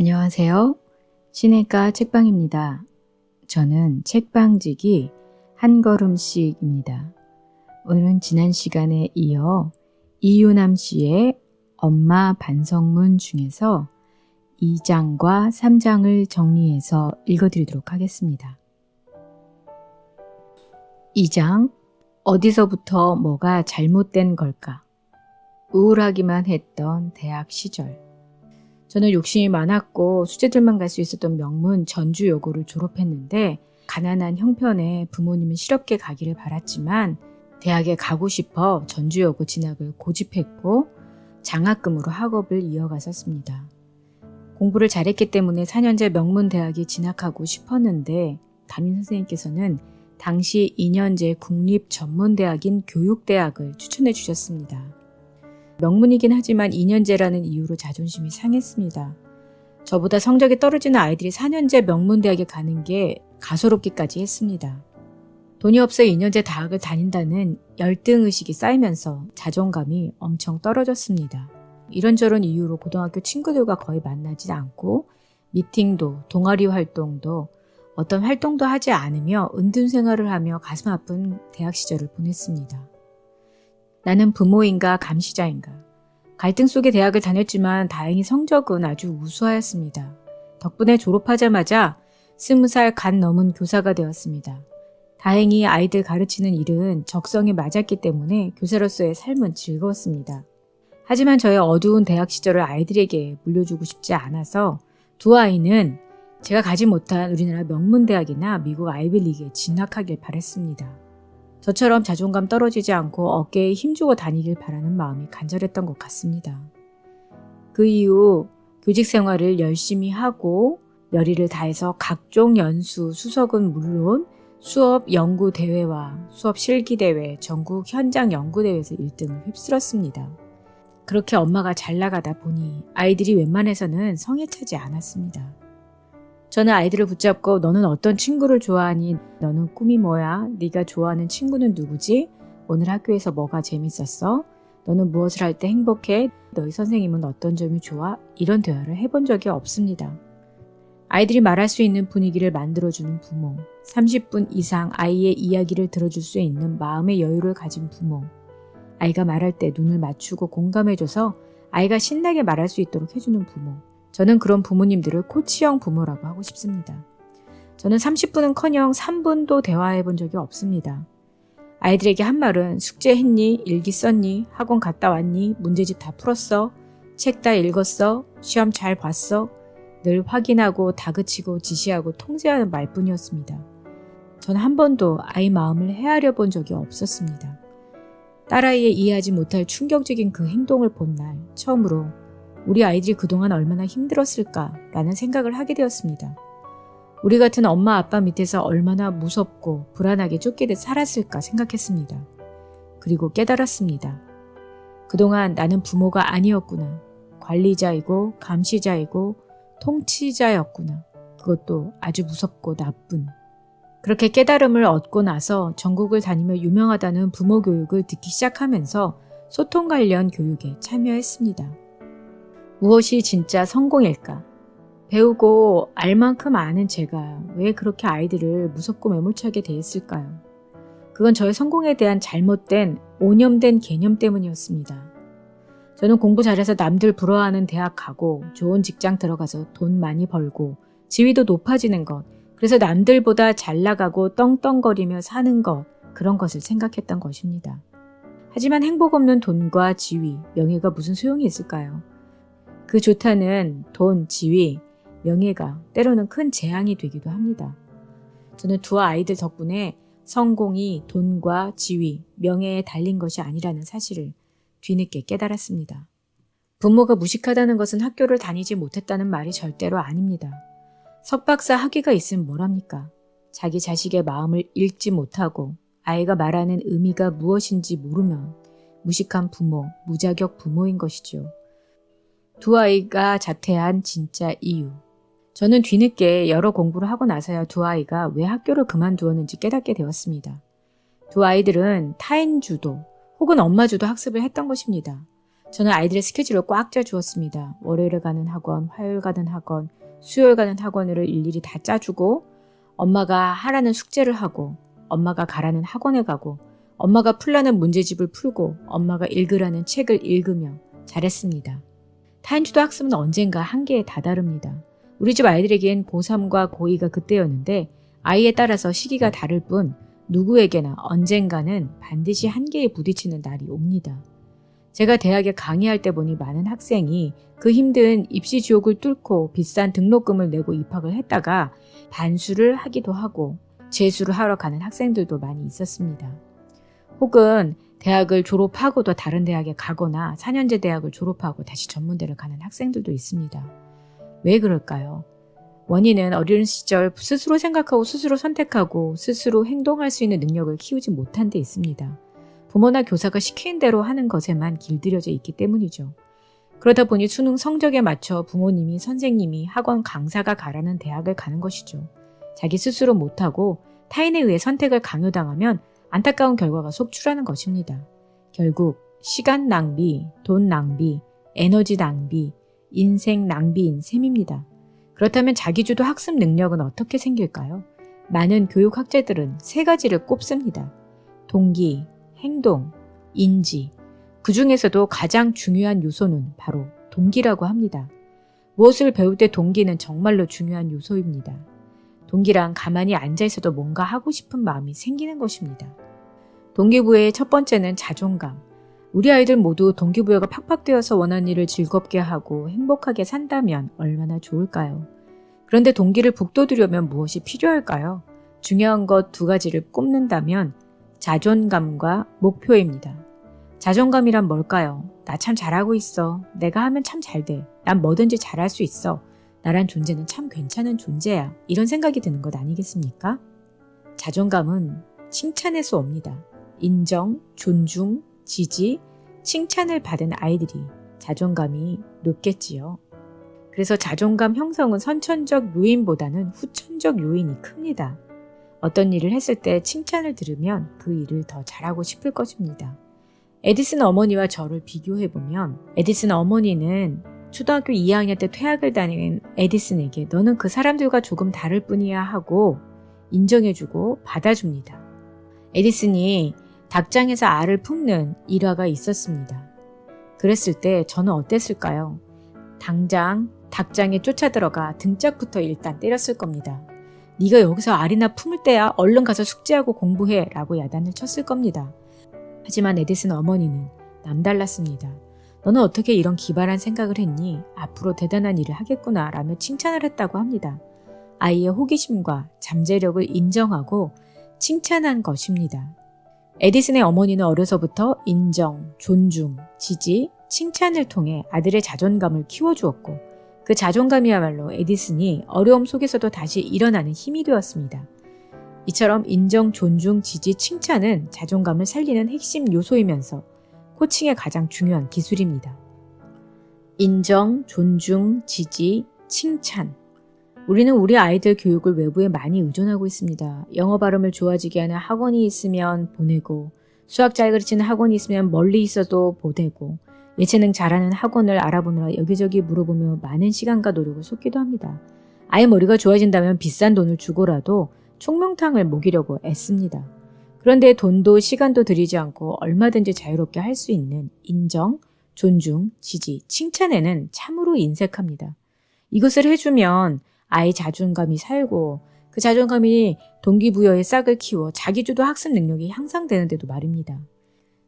안녕하세요. 신혜가 책방입니다. 저는 책방지기 한 걸음씩입니다. 오늘은 지난 시간에 이어 이유남 씨의 엄마 반성문 중에서 2장과 3장을 정리해서 읽어드리도록 하겠습니다. 2장 어디서부터 뭐가 잘못된 걸까? 우울하기만 했던 대학 시절. 저는 욕심이 많았고 수제들만 갈 수 있었던 명문 전주여고를 졸업했는데 가난한 형편에 부모님은 실업계 가기를 바랐지만 대학에 가고 싶어 전주여고 진학을 고집했고 장학금으로 학업을 이어갔었습니다. 공부를 잘했기 때문에 4년제 명문대학에 진학하고 싶었는데 담임 선생님께서는 당시 2년제 국립전문대학인 교육대학을 추천해 주셨습니다. 명문이긴 하지만 2년제라는 이유로 자존심이 상했습니다. 저보다 성적이 떨어지는 아이들이 4년제 명문대학에 가는 게 가소롭기까지 했습니다. 돈이 없어 2년제 대학을 다닌다는 열등의식이 쌓이면서 자존감이 엄청 떨어졌습니다. 이런저런 이유로 고등학교 친구들과 거의 만나지 않고 미팅도 동아리 활동도 어떤 활동도 하지 않으며 은둔 생활을 하며 가슴 아픈 대학 시절을 보냈습니다. 나는 부모인가 감시자인가. 갈등 속에 대학을 다녔지만 다행히 성적은 아주 우수하였습니다. 덕분에 졸업하자마자 스무 살 간 넘은 교사가 되었습니다. 다행히 아이들 가르치는 일은 적성에 맞았기 때문에 교사로서의 삶은 즐거웠습니다. 하지만 저의 어두운 대학 시절을 아이들에게 물려주고 싶지 않아서 두 아이는 제가 가지 못한 우리나라 명문대학이나 미국 아이빌리그에 진학하길 바랬습니다. 저처럼 자존감 떨어지지 않고 어깨에 힘주고 다니길 바라는 마음이 간절했던 것 같습니다. 그 이후 교직 생활을 열심히 하고 열의를 다해서 각종 연수, 수석은 물론 수업 연구 대회와 수업 실기 대회, 전국 현장 연구 대회에서 1등을 휩쓸었습니다. 그렇게 엄마가 잘 나가다 보니 아이들이 웬만해서는 성에 차지 않았습니다. 저는 아이들을 붙잡고 너는 어떤 친구를 좋아하니? 너는 꿈이 뭐야? 네가 좋아하는 친구는 누구지? 오늘 학교에서 뭐가 재밌었어? 너는 무엇을 할 때 행복해? 너희 선생님은 어떤 점이 좋아? 이런 대화를 해본 적이 없습니다. 아이들이 말할 수 있는 분위기를 만들어주는 부모, 30분 이상 아이의 이야기를 들어줄 수 있는 마음의 여유를 가진 부모, 아이가 말할 때 눈을 맞추고 공감해줘서 아이가 신나게 말할 수 있도록 해주는 부모. 저는 그런 부모님들을 코치형 부모라고 하고 싶습니다. 저는 30분은 커녕 3분도 대화해 본 적이 없습니다. 아이들에게 한 말은 숙제했니? 일기 썼니? 학원 갔다 왔니? 문제집 다 풀었어? 책 다 읽었어? 시험 잘 봤어? 늘 확인하고 다그치고 지시하고 통제하는 말뿐이었습니다. 저는 한 번도 아이 마음을 헤아려 본 적이 없었습니다. 딸아이의 이해하지 못할 충격적인 그 행동을 본 날 처음으로 우리 아이들이 그동안 얼마나 힘들었을까라는 생각을 하게 되었습니다. 우리 같은 엄마 아빠 밑에서 얼마나 무섭고 불안하게 쫓기듯 살았을까 생각했습니다. 그리고 깨달았습니다. 그동안 나는 부모가 아니었구나. 관리자이고 감시자이고 통치자였구나. 그것도 아주 무섭고 나쁜. 그렇게 깨달음을 얻고 나서 전국을 다니며 유명하다는 부모 교육을 듣기 시작하면서 소통 관련 교육에 참여했습니다. 무엇이 진짜 성공일까? 배우고 알 만큼 아는 제가 왜 그렇게 아이들을 무섭고 매몰차게 대했을까요? 그건 저의 성공에 대한 잘못된 오념된 개념 때문이었습니다. 저는 공부 잘해서 남들 부러워하는 대학 가고 좋은 직장 들어가서 돈 많이 벌고 지위도 높아지는 것, 그래서 남들보다 잘 나가고 떵떵거리며 사는 것, 그런 것을 생각했던 것입니다. 하지만 행복 없는 돈과 지위, 명예가 무슨 소용이 있을까요? 그 좋다는 돈, 지위, 명예가 때로는 큰 재앙이 되기도 합니다. 저는 두 아이들 덕분에 성공이 돈과 지위, 명예에 달린 것이 아니라는 사실을 뒤늦게 깨달았습니다. 부모가 무식하다는 것은 학교를 다니지 못했다는 말이 절대로 아닙니다. 석박사 학위가 있으면 뭐랍니까? 자기 자식의 마음을 읽지 못하고 아이가 말하는 의미가 무엇인지 모르면 무식한 부모, 무자격 부모인 것이죠. 두 아이가 자퇴한 진짜 이유. 저는 뒤늦게 여러 공부를 하고 나서야 두 아이가 왜 학교를 그만두었는지 깨닫게 되었습니다. 두 아이들은 타인 주도 혹은 엄마 주도 학습을 했던 것입니다. 저는 아이들의 스케줄을 꽉 짜주었습니다. 월요일에 가는 학원, 화요일 가는 학원, 수요일 가는 학원을 일일이 다 짜주고 엄마가 하라는 숙제를 하고 엄마가 가라는 학원에 가고 엄마가 풀라는 문제집을 풀고 엄마가 읽으라는 책을 읽으며 잘했습니다. 타인주도 학습은 언젠가 한계에 다다릅니다. 우리 집 아이들에겐 고3과 고2가 그때였는데 아이에 따라서 시기가 다를 뿐 누구에게나 언젠가는 반드시 한계에 부딪히는 날이 옵니다. 제가 대학에 강의할 때 보니 많은 학생이 그 힘든 입시 지옥을 뚫고 비싼 등록금을 내고 입학을 했다가 반수를 하기도 하고 재수를 하러 가는 학생들도 많이 있었습니다. 혹은 대학을 졸업하고도 다른 대학에 가거나 4년제 대학을 졸업하고 다시 전문대를 가는 학생들도 있습니다. 왜 그럴까요? 원인은 어린 시절 스스로 생각하고 스스로 선택하고 스스로 행동할 수 있는 능력을 키우지 못한 데 있습니다. 부모나 교사가 시키는 대로 하는 것에만 길들여져 있기 때문이죠. 그러다 보니 수능 성적에 맞춰 부모님이 선생님이 학원 강사가 가라는 대학을 가는 것이죠. 자기 스스로 못하고 타인에 의해 선택을 강요당하면 안타까운 결과가 속출하는 것입니다. 결국 시간 낭비, 돈 낭비, 에너지 낭비, 인생 낭비인 셈입니다. 그렇다면 자기주도 학습 능력은 어떻게 생길까요? 많은 교육학자들은 세 가지를 꼽습니다. 동기, 행동, 인지. 그 중에서도 가장 중요한 요소는 바로 동기라고 합니다. 무엇을 배울 때 동기는 정말로 중요한 요소입니다. 동기랑 가만히 앉아 있어도 뭔가 하고 싶은 마음이 생기는 것입니다. 동기부여의 첫 번째는 자존감. 우리 아이들 모두 동기부여가 팍팍되어서 원하는 일을 즐겁게 하고 행복하게 산다면 얼마나 좋을까요? 그런데 동기를 북돋으려면 무엇이 필요할까요? 중요한 것 두 가지를 꼽는다면 자존감과 목표입니다. 자존감이란 뭘까요? 나 참 잘하고 있어. 내가 하면 참 잘 돼. 난 뭐든지 잘할 수 있어. 나란 존재는 참 괜찮은 존재야. 이런 생각이 드는 것 아니겠습니까? 자존감은 칭찬에서 옵니다. 인정, 존중, 지지, 칭찬을 받은 아이들이 자존감이 높겠지요. 그래서 자존감 형성은 선천적 요인보다는 후천적 요인이 큽니다. 어떤 일을 했을 때 칭찬을 들으면 그 일을 더 잘하고 싶을 것입니다. 에디슨 어머니와 저를 비교해보면 에디슨 어머니는 초등학교 2학년 때 퇴학을 다니는 에디슨에게 너는 그 사람들과 조금 다를 뿐이야 하고 인정해주고 받아줍니다. 에디슨이 닭장에서 알을 품는 일화가 있었습니다. 그랬을 때 저는 어땠을까요? 당장 닭장에 쫓아 들어가 등짝부터 일단 때렸을 겁니다. 네가 여기서 알이나 품을 때야 얼른 가서 숙제하고 공부해 라고 야단을 쳤을 겁니다. 하지만 에디슨 어머니는 남달랐습니다. 너는 어떻게 이런 기발한 생각을 했니? 앞으로 대단한 일을 하겠구나 라며 칭찬을 했다고 합니다. 아이의 호기심과 잠재력을 인정하고 칭찬한 것입니다. 에디슨의 어머니는 어려서부터 인정, 존중, 지지, 칭찬을 통해 아들의 자존감을 키워주었고 그 자존감이야말로 에디슨이 어려움 속에서도 다시 일어나는 힘이 되었습니다. 이처럼 인정, 존중, 지지, 칭찬은 자존감을 살리는 핵심 요소이면서 코칭의 가장 중요한 기술입니다. 인정, 존중, 지지, 칭찬. 우리는 우리 아이들 교육을 외부에 많이 의존하고 있습니다. 영어 발음을 좋아지게 하는 학원이 있으면 보내고, 수학 잘 가르치는 학원이 있으면 멀리 있어도 보내고, 예체능 잘하는 학원을 알아보느라 여기저기 물어보며 많은 시간과 노력을 쏟기도 합니다. 아이 머리가 좋아진다면 비싼 돈을 주고라도 총명탕을 먹이려고 애씁니다. 그런데 돈도 시간도 들이지 않고 얼마든지 자유롭게 할 수 있는 인정, 존중, 지지, 칭찬에는 참으로 인색합니다. 이것을 해주면 아이 자존감이 살고 그 자존감이 동기부여의 싹을 키워 자기주도 학습 능력이 향상되는데도 말입니다.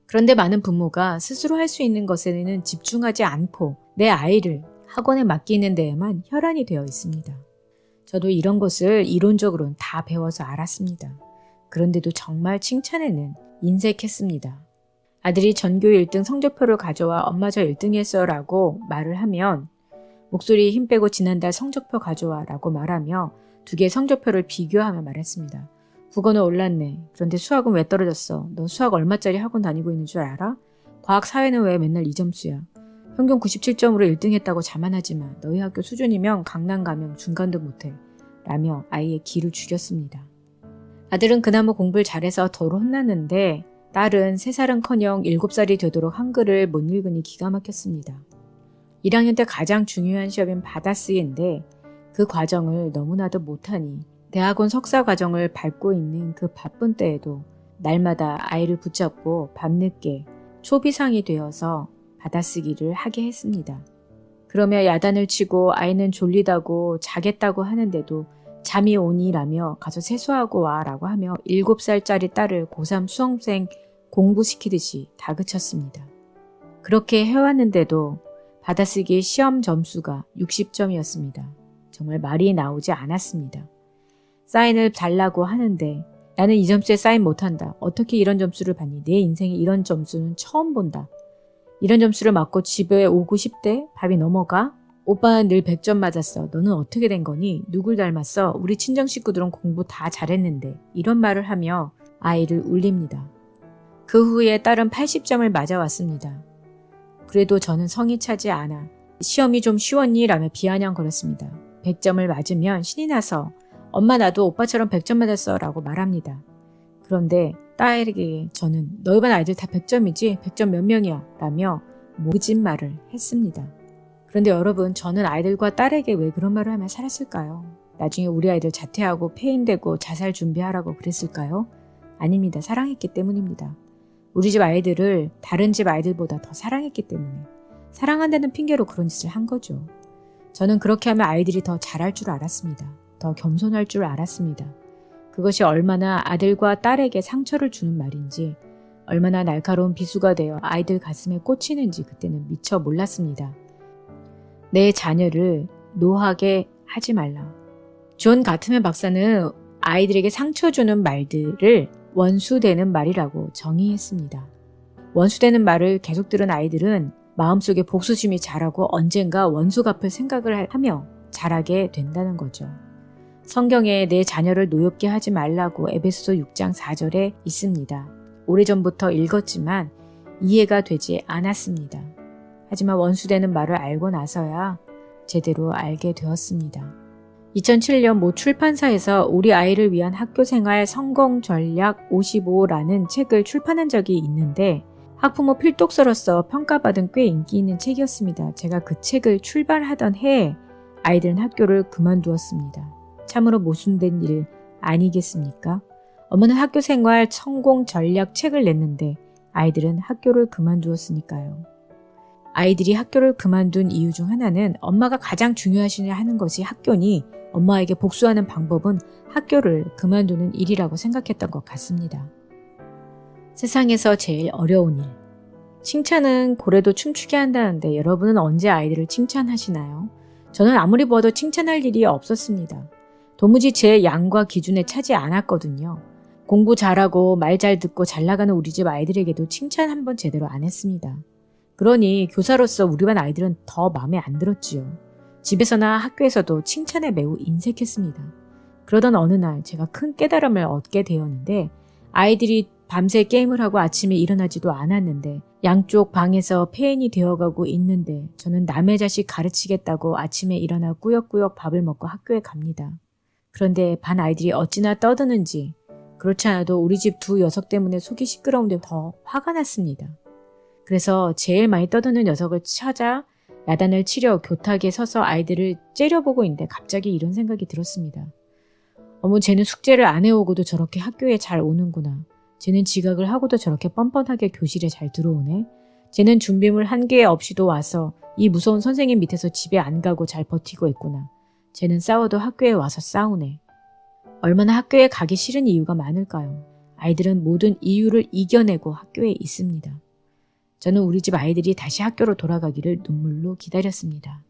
그런데 많은 부모가 스스로 할 수 있는 것에는 집중하지 않고 내 아이를 학원에 맡기는 데에만 혈안이 되어 있습니다. 저도 이런 것을 이론적으로는 다 배워서 알았습니다. 그런데도 정말 칭찬에는 인색했습니다. 아들이 전교 1등 성적표를 가져와 엄마 저 1등 했어 라고 말을 하면 목소리 힘 빼고 지난달 성적표 가져와 라고 말하며 두 개의 성적표를 비교하며 말했습니다. 국어는 올랐네. 그런데 수학은 왜 떨어졌어? 너 수학 얼마짜리 학원 다니고 있는 줄 알아? 과학 사회는 왜 맨날 2점수야? 평균 97점으로 1등 했다고 자만하지만 너희 학교 수준이면 강남 가면 중간도 못해. 라며 아이의 기를 죽였습니다. 아들은 그나마 공부를 잘해서 덜 혼났는데 딸은 3살은커녕 7살이 되도록 한글을 못 읽으니 기가 막혔습니다. 1학년 때 가장 중요한 시험인 바다쓰기인데 그 과정을 너무나도 못하니 대학원 석사 과정을 밟고 있는 그 바쁜 때에도 날마다 아이를 붙잡고 밤늦게 초비상이 되어서 받아쓰기를 하게 했습니다. 그러며 야단을 치고 아이는 졸리다고 자겠다고 하는데도 잠이 오니라며 가서 세수하고 와라고 하며 7살짜리 딸을 고3 수험생 공부시키듯이 다그쳤습니다. 그렇게 해왔는데도 받아쓰기 시험 점수가 60점이었습니다. 정말 말이 나오지 않았습니다. 사인을 달라고 하는데 나는 이 점수에 사인 못한다. 어떻게 이런 점수를 받니? 내 인생에 이런 점수는 처음 본다. 이런 점수를 맞고 집에 오고 싶대? 밥이 넘어가? 오빠는 늘 100점 맞았어. 너는 어떻게 된 거니? 누굴 닮았어? 우리 친정 식구들은 공부 다 잘했는데. 이런 말을 하며 아이를 울립니다. 그 후에 딸은 80점을 맞아왔습니다. 그래도 저는 성이 차지 않아 시험이 좀 쉬웠니? 라며 비아냥거렸습니다. 100점을 맞으면 신이 나서 엄마 나도 오빠처럼 100점 맞았어 라고 말합니다. 그런데 딸에게 저는 너희 반 아이들 다 100점이지 100점 몇 명이야 라며 모진 말을 했습니다. 그런데 여러분 저는 아이들과 딸에게 왜 그런 말을 하며 살았을까요? 나중에 우리 아이들 자퇴하고 폐인되고 자살 준비하라고 그랬을까요? 아닙니다. 사랑했기 때문입니다. 우리 집 아이들을 다른 집 아이들보다 더 사랑했기 때문에 사랑한다는 핑계로 그런 짓을 한 거죠. 저는 그렇게 하면 아이들이 더 잘할 줄 알았습니다. 더 겸손할 줄 알았습니다. 그것이 얼마나 아들과 딸에게 상처를 주는 말인지, 얼마나 날카로운 비수가 되어 아이들 가슴에 꽂히는지 그때는 미처 몰랐습니다. 내 자녀를 노하게 하지 말라. 존 가트맨 박사는 아이들에게 상처 주는 말들을 원수되는 말이라고 정의했습니다. 원수되는 말을 계속 들은 아이들은 마음속에 복수심이 자라고 언젠가 원수 갚을 생각을 하며 자라게 된다는 거죠. 성경에 내 자녀를 노엽게 하지 말라고 에베소서 6장 4절에 있습니다. 오래전부터 읽었지만 이해가 되지 않았습니다. 하지만 원수되는 말을 알고 나서야 제대로 알게 되었습니다. 2007년 모 출판사에서 우리 아이를 위한 학교 생활 성공 전략 55라는 책을 출판한 적이 있는데 학부모 필독서로서 평가받은 꽤 인기 있는 책이었습니다. 제가 그 책을 출발하던 해에 아이들은 학교를 그만두었습니다. 참으로 모순된 일 아니겠습니까? 어머는 학교 생활 성공 전략 책을 냈는데 아이들은 학교를 그만두었으니까요. 아이들이 학교를 그만둔 이유 중 하나는 엄마가 가장 중요하시냐 하는 것이 학교니 엄마에게 복수하는 방법은 학교를 그만두는 일이라고 생각했던 것 같습니다. 세상에서 제일 어려운 일. 칭찬은 고래도 춤추게 한다는데 여러분은 언제 아이들을 칭찬하시나요? 저는 아무리 봐도 칭찬할 일이 없었습니다. 도무지 제 양과 기준에 차지 않았거든요. 공부 잘하고 말 잘 듣고 잘 나가는 우리 집 아이들에게도 칭찬 한 번 제대로 안 했습니다. 그러니 교사로서 우리 반 아이들은 더 마음에 안 들었지요. 집에서나 학교에서도 칭찬에 매우 인색했습니다. 그러던 어느 날 제가 큰 깨달음을 얻게 되었는데 아이들이 밤새 게임을 하고 아침에 일어나지도 않았는데 양쪽 방에서 폐인이 되어가고 있는데 저는 남의 자식 가르치겠다고 아침에 일어나 꾸역꾸역 밥을 먹고 학교에 갑니다. 그런데 반 아이들이 어찌나 떠드는지 그렇지 않아도 우리 집 두 녀석 때문에 속이 시끄러운데 더 화가 났습니다. 그래서 제일 많이 떠드는 녀석을 찾아 야단을 치려 교탁에 서서 아이들을 째려보고 있는데 갑자기 이런 생각이 들었습니다. 어머, 쟤는 숙제를 안 해오고도 저렇게 학교에 잘 오는구나. 쟤는 지각을 하고도 저렇게 뻔뻔하게 교실에 잘 들어오네. 쟤는 준비물 한 개 없이도 와서 이 무서운 선생님 밑에서 집에 안 가고 잘 버티고 있구나. 쟤는 싸워도 학교에 와서 싸우네. 얼마나 학교에 가기 싫은 이유가 많을까요? 아이들은 모든 이유를 이겨내고 학교에 있습니다. 저는 우리 집 아이들이 다시 학교로 돌아가기를 눈물로 기다렸습니다.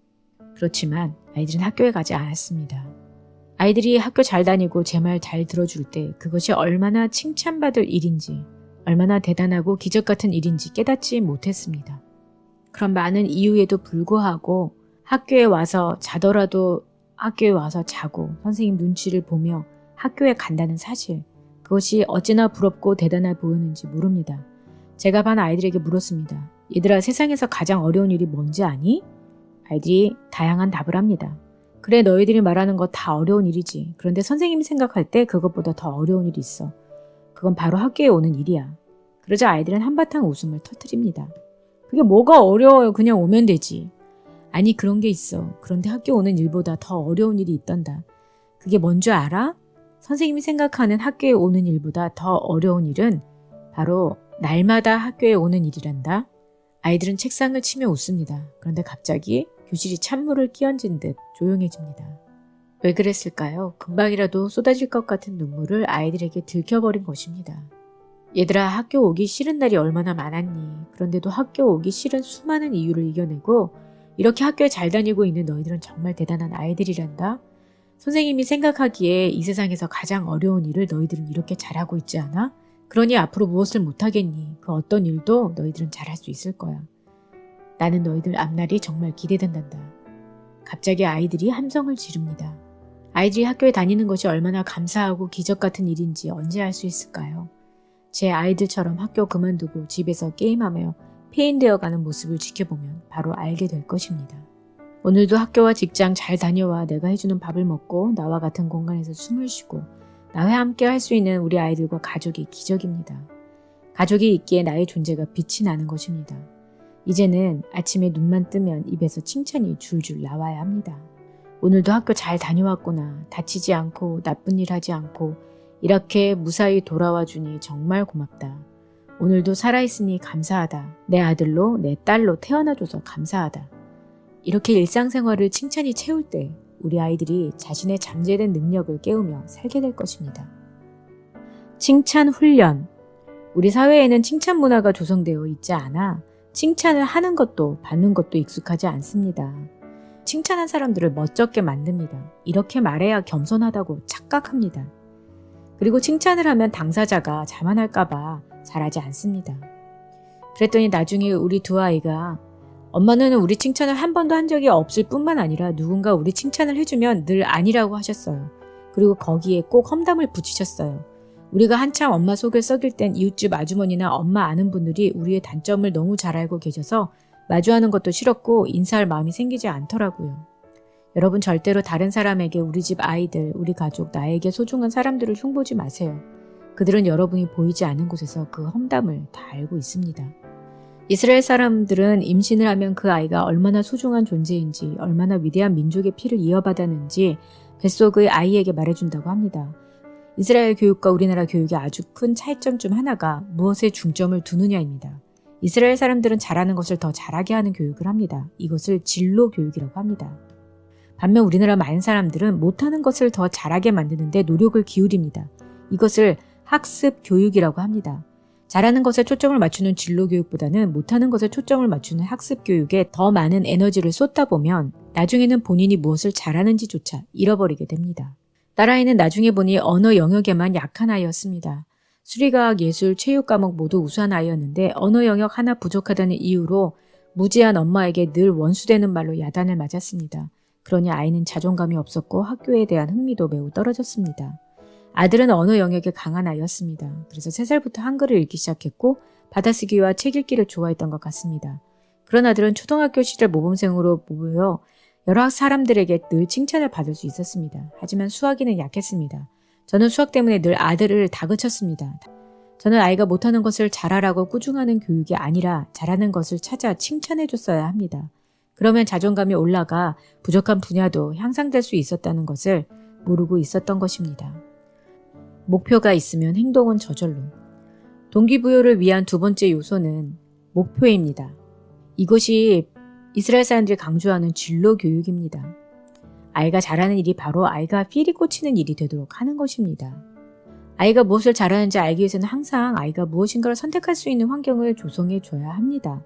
그렇지만 아이들은 학교에 가지 않았습니다. 아이들이 학교 잘 다니고 제 말 잘 들어줄 때 그것이 얼마나 칭찬받을 일인지, 얼마나 대단하고 기적 같은 일인지 깨닫지 못했습니다. 그런 많은 이유에도 불구하고 학교에 와서 자더라도 학교에 와서 자고 선생님 눈치를 보며 학교에 간다는 사실, 그것이 어찌나 부럽고 대단해 보이는지 모릅니다. 제가 반 아이들에게 물었습니다. 얘들아 세상에서 가장 어려운 일이 뭔지 아니? 아이들이 다양한 답을 합니다. 그래 너희들이 말하는 거 다 어려운 일이지. 그런데 선생님이 생각할 때 그것보다 더 어려운 일이 있어. 그건 바로 학교에 오는 일이야. 그러자 아이들은 한바탕 웃음을 터뜨립니다. 그게 뭐가 어려워요. 그냥 오면 되지. 아니, 그런 게 있어. 그런데 학교 오는 일보다 더 어려운 일이 있던다. 그게 뭔 줄 알아? 선생님이 생각하는 학교에 오는 일보다 더 어려운 일은 바로 날마다 학교에 오는 일이란다. 아이들은 책상을 치며 웃습니다. 그런데 갑자기 교실이 찬물을 끼얹은 듯 조용해집니다. 왜 그랬을까요? 금방이라도 쏟아질 것 같은 눈물을 아이들에게 들켜버린 것입니다. 얘들아, 학교 오기 싫은 날이 얼마나 많았니? 그런데도 학교 오기 싫은 수많은 이유를 이겨내고 이렇게 학교에 잘 다니고 있는 너희들은 정말 대단한 아이들이란다. 선생님이 생각하기에 이 세상에서 가장 어려운 일을 너희들은 이렇게 잘하고 있지 않아? 그러니 앞으로 무엇을 못하겠니? 그 어떤 일도 너희들은 잘할 수 있을 거야. 나는 너희들 앞날이 정말 기대된단다. 갑자기 아이들이 함성을 지릅니다. 아이들이 학교에 다니는 것이 얼마나 감사하고 기적 같은 일인지 언제 알 수 있을까요? 제 아이들처럼 학교 그만두고 집에서 게임하며 폐인되어 가는 모습을 지켜보면 바로 알게 될 것입니다. 오늘도 학교와 직장 잘 다녀와 내가 해주는 밥을 먹고 나와 같은 공간에서 숨을 쉬고 나와 함께 할 수 있는 우리 아이들과 가족이 기적입니다. 가족이 있기에 나의 존재가 빛이 나는 것입니다. 이제는 아침에 눈만 뜨면 입에서 칭찬이 줄줄 나와야 합니다. 오늘도 학교 잘 다녀왔구나. 다치지 않고 나쁜 일 하지 않고 이렇게 무사히 돌아와 주니 정말 고맙다. 오늘도 살아있으니 감사하다. 내 아들로 내 딸로 태어나줘서 감사하다. 이렇게 일상생활을 칭찬이 채울 때 우리 아이들이 자신의 잠재된 능력을 깨우며 살게 될 것입니다. 칭찬 훈련. 우리 사회에는 칭찬 문화가 조성되어 있지 않아 칭찬을 하는 것도 받는 것도 익숙하지 않습니다. 칭찬한 사람들을 멋쩍게 만듭니다. 이렇게 말해야 겸손하다고 착각합니다. 그리고 칭찬을 하면 당사자가 자만할까봐 잘하지 않습니다. 그랬더니 나중에 우리 두 아이가 엄마는 우리 칭찬을 한 번도 한 적이 없을 뿐만 아니라 누군가 우리 칭찬을 해주면 늘 아니라고 하셨어요. 그리고 거기에 꼭 험담을 붙이셨어요. 우리가 한참 엄마 속을 썩일 땐 이웃집 아주머니나 엄마 아는 분들이 우리의 단점을 너무 잘 알고 계셔서 마주하는 것도 싫었고 인사할 마음이 생기지 않더라고요. 여러분 절대로 다른 사람에게 우리 집 아이들, 우리 가족, 나에게 소중한 사람들을 흉보지 마세요. 그들은 여러분이 보이지 않는 곳에서 그 험담을 다 알고 있습니다. 이스라엘 사람들은 임신을 하면 그 아이가 얼마나 소중한 존재인지, 얼마나 위대한 민족의 피를 이어받았는지 뱃속의 아이에게 말해준다고 합니다. 이스라엘 교육과 우리나라 교육의 아주 큰 차이점 중 하나가 무엇에 중점을 두느냐입니다. 이스라엘 사람들은 잘하는 것을 더 잘하게 하는 교육을 합니다. 이것을 진로 교육이라고 합니다. 반면 우리나라 많은 사람들은 못하는 것을 더 잘하게 만드는데 노력을 기울입니다. 이것을 학습 교육이라고 합니다. 잘하는 것에 초점을 맞추는 진로 교육보다는 못하는 것에 초점을 맞추는 학습 교육에 더 많은 에너지를 쏟다 보면 나중에는 본인이 무엇을 잘하는지조차 잃어버리게 됩니다. 딸아이는 나중에 보니 언어 영역에만 약한 아이였습니다. 수리과학, 예술, 체육 과목 모두 우수한 아이였는데 언어 영역 하나 부족하다는 이유로 무지한 엄마에게 늘 원수되는 말로 야단을 맞았습니다. 그러니 아이는 자존감이 없었고 학교에 대한 흥미도 매우 떨어졌습니다. 아들은 언어 영역에 강한 아이였습니다. 그래서 3살부터 한글을 읽기 시작했고 받아쓰기와 책 읽기를 좋아했던 것 같습니다. 그런 아들은 초등학교 시절 모범생으로 모여 여러 사람들에게 늘 칭찬을 받을 수 있었습니다. 하지만 수학에는 약했습니다. 저는 수학 때문에 늘 아들을 다그쳤습니다. 저는 아이가 못하는 것을 잘하라고 꾸중하는 교육이 아니라 잘하는 것을 찾아 칭찬해 줬어야 합니다. 그러면 자존감이 올라가 부족한 분야도 향상될 수 있었다는 것을 모르고 있었던 것입니다. 목표가 있으면 행동은 저절로. 동기부여를 위한 두 번째 요소는 목표입니다. 이것이 이스라엘 사람들이 강조하는 진로 교육입니다. 아이가 잘하는 일이 바로 아이가 필이 꽂히는 일이 되도록 하는 것입니다. 아이가 무엇을 잘하는지 알기 위해서는 항상 아이가 무엇인가를 선택할 수 있는 환경을 조성해 줘야 합니다.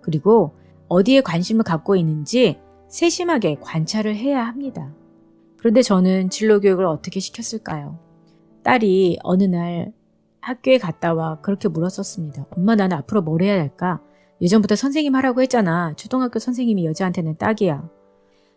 그리고 어디에 관심을 갖고 있는지 세심하게 관찰을 해야 합니다. 그런데 저는 진로 교육을 어떻게 시켰을까요? 딸이 어느 날 학교에 갔다 와 그렇게 물었었습니다. 엄마 나는 앞으로 뭘 해야 할까? 예전부터 선생님 하라고 했잖아. 초등학교 선생님이 여자한테는 딱이야.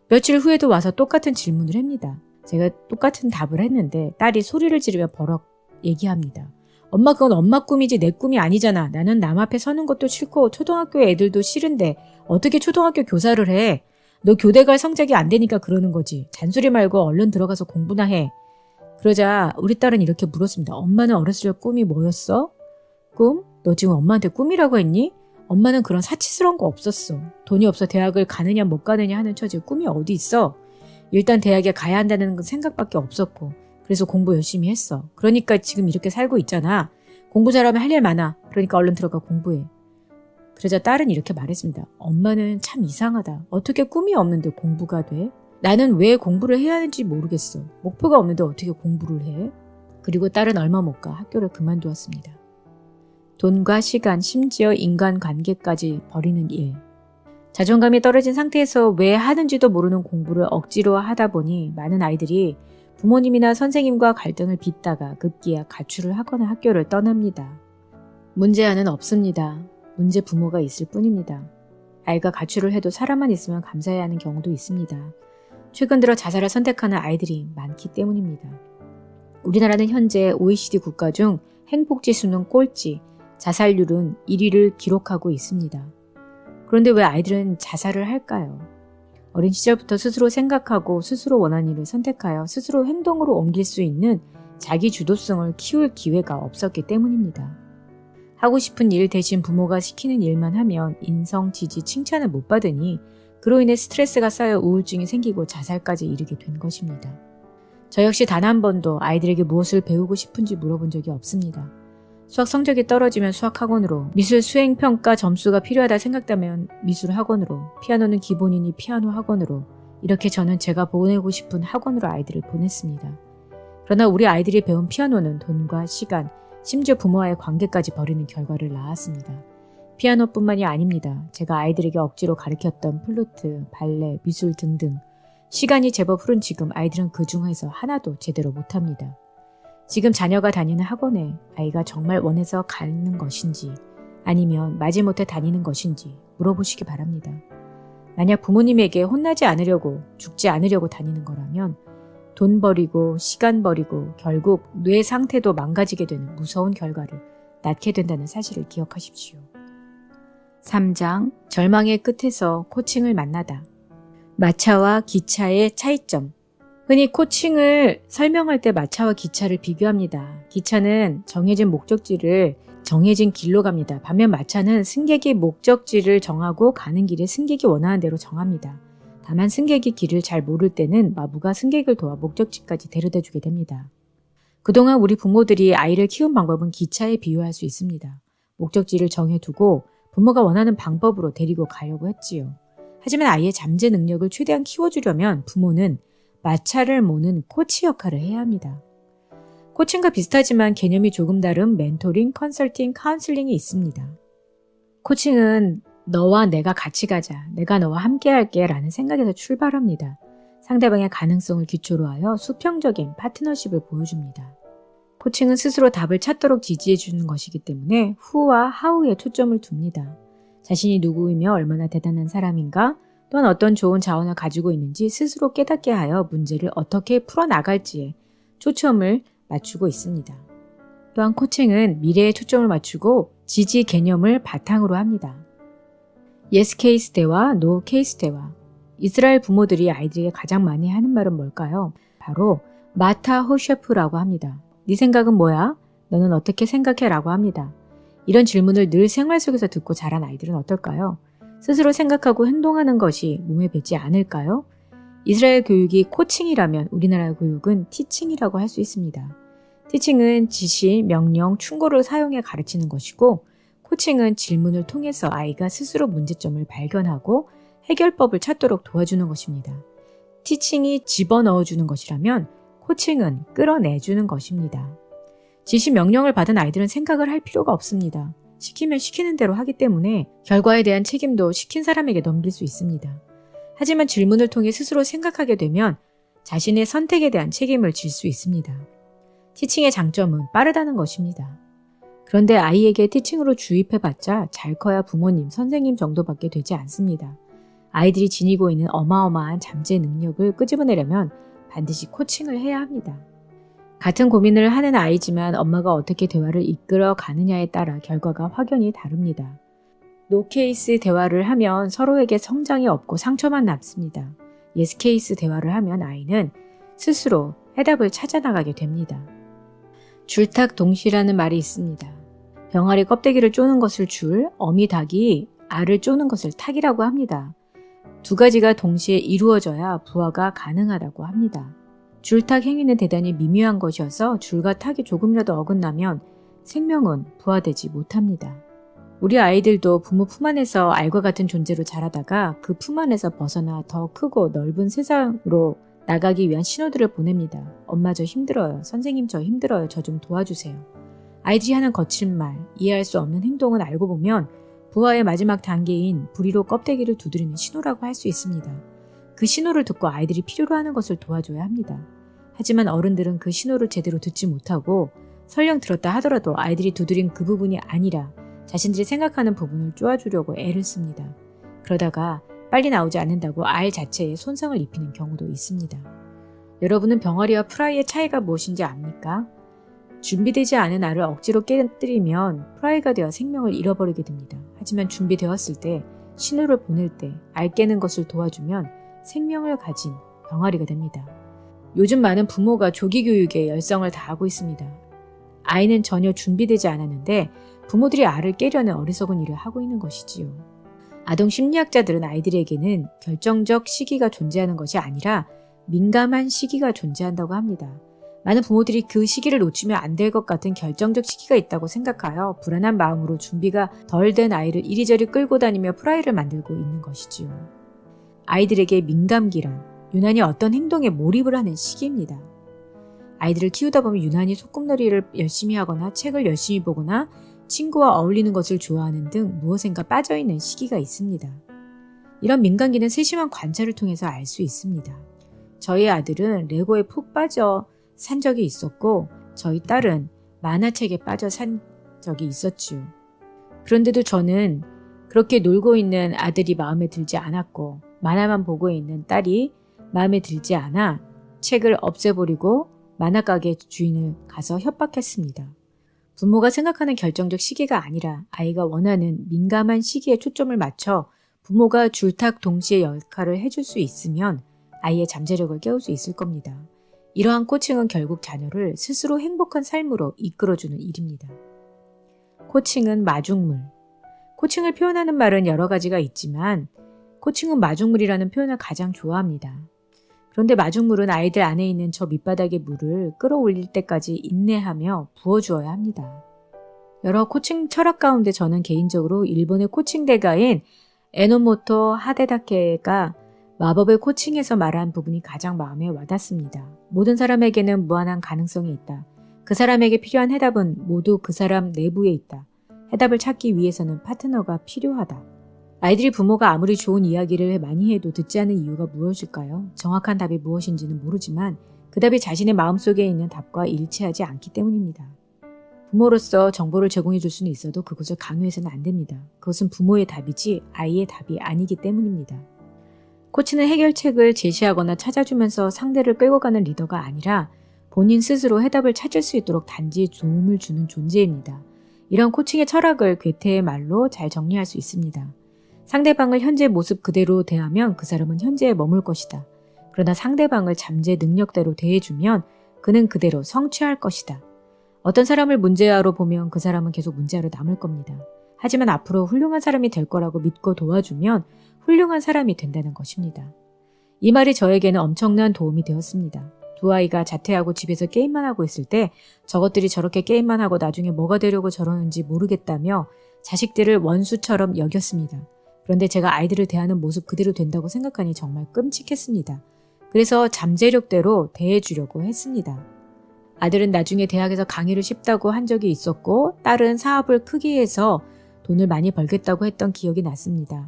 며칠 후에도 와서 똑같은 질문을 합니다. 제가 똑같은 답을 했는데 딸이 소리를 지르며 버럭 얘기합니다. 엄마 그건 엄마 꿈이지 내 꿈이 아니잖아. 나는 남 앞에 서는 것도 싫고 초등학교 애들도 싫은데 어떻게 초등학교 교사를 해? 너 교대 갈 성적이 안 되니까 그러는 거지. 잔소리 말고 얼른 들어가서 공부나 해. 그러자 우리 딸은 이렇게 물었습니다. 엄마는 어렸을 적 꿈이 뭐였어? 꿈? 너 지금 엄마한테 꿈이라고 했니? 엄마는 그런 사치스러운 거 없었어. 돈이 없어 대학을 가느냐 못 가느냐 하는 처지 꿈이 어디 있어? 일단 대학에 가야 한다는 생각밖에 없었고 그래서 공부 열심히 했어. 그러니까 지금 이렇게 살고 있잖아. 공부 잘하면 할 일 많아. 그러니까 얼른 들어가 공부해. 그러자 딸은 이렇게 말했습니다. 엄마는 참 이상하다. 어떻게 꿈이 없는데 공부가 돼? 나는 왜 공부를 해야 하는지 모르겠어. 목표가 없는데 어떻게 공부를 해? 그리고 딸은 얼마 못 가 학교를 그만두었습니다. 돈과 시간, 심지어 인간 관계까지 버리는 일. 자존감이 떨어진 상태에서 왜 하는지도 모르는 공부를 억지로 하다 보니 많은 아이들이 부모님이나 선생님과 갈등을 빚다가 급기야 가출을 하거나 학교를 떠납니다. 문제아는 없습니다. 문제 부모가 있을 뿐입니다. 아이가 가출을 해도 사람만 있으면 감사해야 하는 경우도 있습니다. 최근 들어 자살을 선택하는 아이들이 많기 때문입니다. 우리나라는 현재 OECD 국가 중 행복지수는 꼴찌, 자살률은 1위를 기록하고 있습니다. 그런데 왜 아이들은 자살을 할까요? 어린 시절부터 스스로 생각하고 스스로 원하는 일을 선택하여 스스로 행동으로 옮길 수 있는 자기 주도성을 키울 기회가 없었기 때문입니다. 하고 싶은 일 대신 부모가 시키는 일만 하면 인성, 지지, 칭찬을 못 받으니 그로 인해 스트레스가 쌓여 우울증이 생기고 자살까지 이르게 된 것입니다. 저 역시 단 한 번도 아이들에게 무엇을 배우고 싶은지 물어본 적이 없습니다. 수학 성적이 떨어지면 수학 학원으로, 미술 수행 평가 점수가 필요하다 생각되면 미술 학원으로, 피아노는 기본이니 피아노 학원으로, 이렇게 저는 제가 보내고 싶은 학원으로 아이들을 보냈습니다. 그러나 우리 아이들이 배운 피아노는 돈과 시간, 심지어 부모와의 관계까지 버리는 결과를 낳았습니다. 피아노뿐만이 아닙니다. 제가 아이들에게 억지로 가르쳤던 플루트, 발레, 미술 등등. 시간이 제법 흐른 지금 아이들은 그 중에서 하나도 제대로 못합니다. 지금 자녀가 다니는 학원에 아이가 정말 원해서 가는 것인지 아니면 마지못해 다니는 것인지 물어보시기 바랍니다. 만약 부모님에게 혼나지 않으려고 죽지 않으려고 다니는 거라면 돈 버리고 시간 버리고 결국 뇌 상태도 망가지게 되는 무서운 결과를 낳게 된다는 사실을 기억하십시오. 3장 절망의 끝에서 코칭을 만나다. 마차와 기차의 차이점. 흔히 코칭을 설명할 때 마차와 기차를 비교합니다. 기차는 정해진 목적지를 정해진 길로 갑니다. 반면 마차는 승객이 목적지를 정하고 가는 길에 승객이 원하는 대로 정합니다. 다만 승객이 길을 잘 모를 때는 마부가 승객을 도와 목적지까지 데려다 주게 됩니다. 그동안 우리 부모들이 아이를 키운 방법은 기차에 비유할 수 있습니다. 목적지를 정해두고 부모가 원하는 방법으로 데리고 가려고 했지요. 하지만 아이의 잠재 능력을 최대한 키워주려면 부모는 마차를 모는 코치 역할을 해야 합니다. 코칭과 비슷하지만 개념이 조금 다른 멘토링, 컨설팅, 카운슬링이 있습니다. 코칭은 너와 내가 같이 가자, 내가 너와 함께 할게 라는 생각에서 출발합니다. 상대방의 가능성을 기초로 하여 수평적인 파트너십을 보여줍니다. 코칭은 스스로 답을 찾도록 지지해 주는 것이기 때문에 후와 하우에 초점을 둡니다. 자신이 누구이며 얼마나 대단한 사람인가, 또한 어떤 좋은 자원을 가지고 있는지 스스로 깨닫게 하여 문제를 어떻게 풀어나갈지에 초점을 맞추고 있습니다. 또한 코칭은 미래에 초점을 맞추고 지지 개념을 바탕으로 합니다. 예스 케이스 대화, 노 케이스 대화. 이스라엘 부모들이 아이들에게 가장 많이 하는 말은 뭘까요? 바로 마타 호셰프라고 합니다. 네 생각은 뭐야? 너는 어떻게 생각해? 라고 합니다. 이런 질문을 늘 생활 속에서 듣고 자란 아이들은 어떨까요? 스스로 생각하고 행동하는 것이 몸에 배지 않을까요? 이스라엘 교육이 코칭이라면 우리나라 교육은 티칭이라고 할 수 있습니다. 티칭은 지시, 명령, 충고를 사용해 가르치는 것이고 코칭은 질문을 통해서 아이가 스스로 문제점을 발견하고 해결법을 찾도록 도와주는 것입니다. 티칭이 집어넣어 주는 것이라면 코칭은 끌어내주는 것입니다. 지시 명령을 받은 아이들은 생각을 할 필요가 없습니다. 시키면 시키는 대로 하기 때문에 결과에 대한 책임도 시킨 사람에게 넘길 수 있습니다. 하지만 질문을 통해 스스로 생각하게 되면 자신의 선택에 대한 책임을 질 수 있습니다. 티칭의 장점은 빠르다는 것입니다. 그런데 아이에게 티칭으로 주입해봤자 잘 커야 부모님, 선생님 정도밖에 되지 않습니다. 아이들이 지니고 있는 어마어마한 잠재 능력을 끄집어내려면 반드시 코칭을 해야 합니다. 같은 고민을 하는 아이지만 엄마가 어떻게 대화를 이끌어 가느냐에 따라 결과가 확연히 다릅니다. 노케이스 대화를 하면 서로에게 성장이 없고 상처만 남습니다. 예스케이스 대화를 하면 아이는 스스로 해답을 찾아 나가게 됩니다. 줄탁 동시라는 말이 있습니다. 병아리 껍데기를 쪼는 것을 줄, 어미 닭이 알을 쪼는 것을 탁이라고 합니다. 두 가지가 동시에 이루어져야 부화가 가능하다고 합니다. 줄탁 행위는 대단히 미묘한 것이어서 줄과 탁이 조금이라도 어긋나면 생명은 부화되지 못합니다. 우리 아이들도 부모 품 안에서 알과 같은 존재로 자라다가 그 품 안에서 벗어나 더 크고 넓은 세상으로 나가기 위한 신호들을 보냅니다. 엄마 저 힘들어요. 선생님 저 힘들어요. 저 좀 도와주세요. 아이들이 하는 거친 말, 이해할 수 없는 행동은 알고 보면 부화의 마지막 단계인 부리로 껍데기를 두드리는 신호라고 할 수 있습니다. 그 신호를 듣고 아이들이 필요로 하는 것을 도와줘야 합니다. 하지만 어른들은 그 신호를 제대로 듣지 못하고 설령 들었다 하더라도 아이들이 두드린 그 부분이 아니라 자신들이 생각하는 부분을 쪼아주려고 애를 씁니다. 그러다가 빨리 나오지 않는다고 알 자체에 손상을 입히는 경우도 있습니다. 여러분은 병아리와 프라이의 차이가 무엇인지 압니까? 준비되지 않은 알을 억지로 깨뜨리면 프라이가 되어 생명을 잃어버리게 됩니다. 하지만 준비되었을 때 신호를 보낼 때 알 깨는 것을 도와주면 생명을 가진 병아리가 됩니다. 요즘 많은 부모가 조기 교육에 열성을 다하고 있습니다. 아이는 전혀 준비되지 않았는데 부모들이 알을 깨려는 어리석은 일을 하고 있는 것이지요. 아동 심리학자들은 아이들에게는 결정적 시기가 존재하는 것이 아니라 민감한 시기가 존재한다고 합니다. 많은 부모들이 그 시기를 놓치면 안 될 것 같은 결정적 시기가 있다고 생각하여 불안한 마음으로 준비가 덜 된 아이를 이리저리 끌고 다니며 프라이를 만들고 있는 것이지요. 아이들에게 민감기란 유난히 어떤 행동에 몰입을 하는 시기입니다. 아이들을 키우다 보면 유난히 소꿉놀이를 열심히 하거나 책을 열심히 보거나 친구와 어울리는 것을 좋아하는 등 무엇인가 빠져있는 시기가 있습니다. 이런 민감기는 세심한 관찰을 통해서 알 수 있습니다. 저희 아들은 레고에 푹 빠져 산 적이 있었고 저희 딸은 만화책에 빠져 산 적이 있었지요. 그런데도 저는 그렇게 놀고 있는 아들이 마음에 들지 않았고 만화만 보고 있는 딸이 마음에 들지 않아 책을 없애버리고 만화가게 주인을 가서 협박했습니다. 부모가 생각하는 결정적 시기가 아니라 아이가 원하는 민감한 시기에 초점을 맞춰 부모가 줄탁 동시에 역할을 해줄 수 있으면 아이의 잠재력을 깨울 수 있을 겁니다. 이러한 코칭은 결국 자녀를 스스로 행복한 삶으로 이끌어주는 일입니다. 코칭은 마중물. 코칭을 표현하는 말은 여러 가지가 있지만 코칭은 마중물이라는 표현을 가장 좋아합니다. 그런데 마중물은 아이들 안에 있는 저 밑바닥의 물을 끌어올릴 때까지 인내하며 부어주어야 합니다. 여러 코칭 철학 가운데 저는 개인적으로 일본의 코칭 대가인 에노모토 하데다케가 마법의 코칭에서 말한 부분이 가장 마음에 와닿습니다. 모든 사람에게는 무한한 가능성이 있다. 그 사람에게 필요한 해답은 모두 그 사람 내부에 있다. 해답을 찾기 위해서는 파트너가 필요하다. 아이들이 부모가 아무리 좋은 이야기를 많이 해도 듣지 않는 이유가 무엇일까요? 정확한 답이 무엇인지는 모르지만 그 답이 자신의 마음속에 있는 답과 일치하지 않기 때문입니다. 부모로서 정보를 제공해 줄 수는 있어도 그것을 강요해서는 안 됩니다. 그것은 부모의 답이지 아이의 답이 아니기 때문입니다. 코치는 해결책을 제시하거나 찾아주면서 상대를 끌고 가는 리더가 아니라 본인 스스로 해답을 찾을 수 있도록 단지 도움을 주는 존재입니다. 이런 코칭의 철학을 괴테의 말로 잘 정리할 수 있습니다. 상대방을 현재 모습 그대로 대하면 그 사람은 현재에 머물 것이다. 그러나 상대방을 잠재 능력대로 대해주면 그는 그대로 성취할 것이다. 어떤 사람을 문제아로 보면 그 사람은 계속 문제아로 남을 겁니다. 하지만 앞으로 훌륭한 사람이 될 거라고 믿고 도와주면 훌륭한 사람이 된다는 것입니다. 이 말이 저에게는 엄청난 도움이 되었습니다. 두 아이가 자퇴하고 집에서 게임만 하고 있을 때 저것들이 저렇게 게임만 하고 나중에 뭐가 되려고 저러는지 모르겠다며 자식들을 원수처럼 여겼습니다. 그런데 제가 아이들을 대하는 모습 그대로 된다고 생각하니 정말 끔찍했습니다. 그래서 잠재력대로 대해주려고 했습니다. 아들은 나중에 대학에서 강의를 쉽다고 한 적이 있었고 딸은 사업을 크게 해서 돈을 많이 벌겠다고 했던 기억이 났습니다.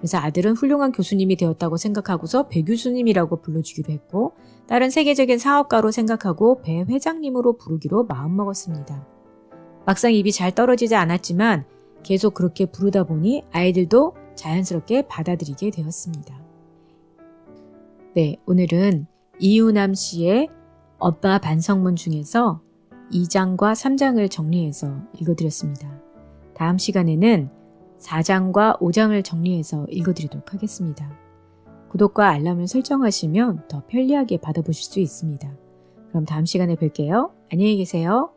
그래서 아들은 훌륭한 교수님이 되었다고 생각하고서 배 교수님이라고 불러주기로 했고 딸은 세계적인 사업가로 생각하고 배 회장님으로 부르기로 마음먹었습니다. 막상 입이 잘 떨어지지 않았지만 계속 그렇게 부르다 보니 아이들도 자연스럽게 받아들이게 되었습니다. 네, 오늘은 이유남 씨의 엄마 반성문 중에서 2장과 3장을 정리해서 읽어드렸습니다. 다음 시간에는 4장과 5장을 정리해서 읽어드리도록 하겠습니다. 구독과 알람을 설정하시면 더 편리하게 받아보실 수 있습니다. 그럼 다음 시간에 뵐게요. 안녕히 계세요.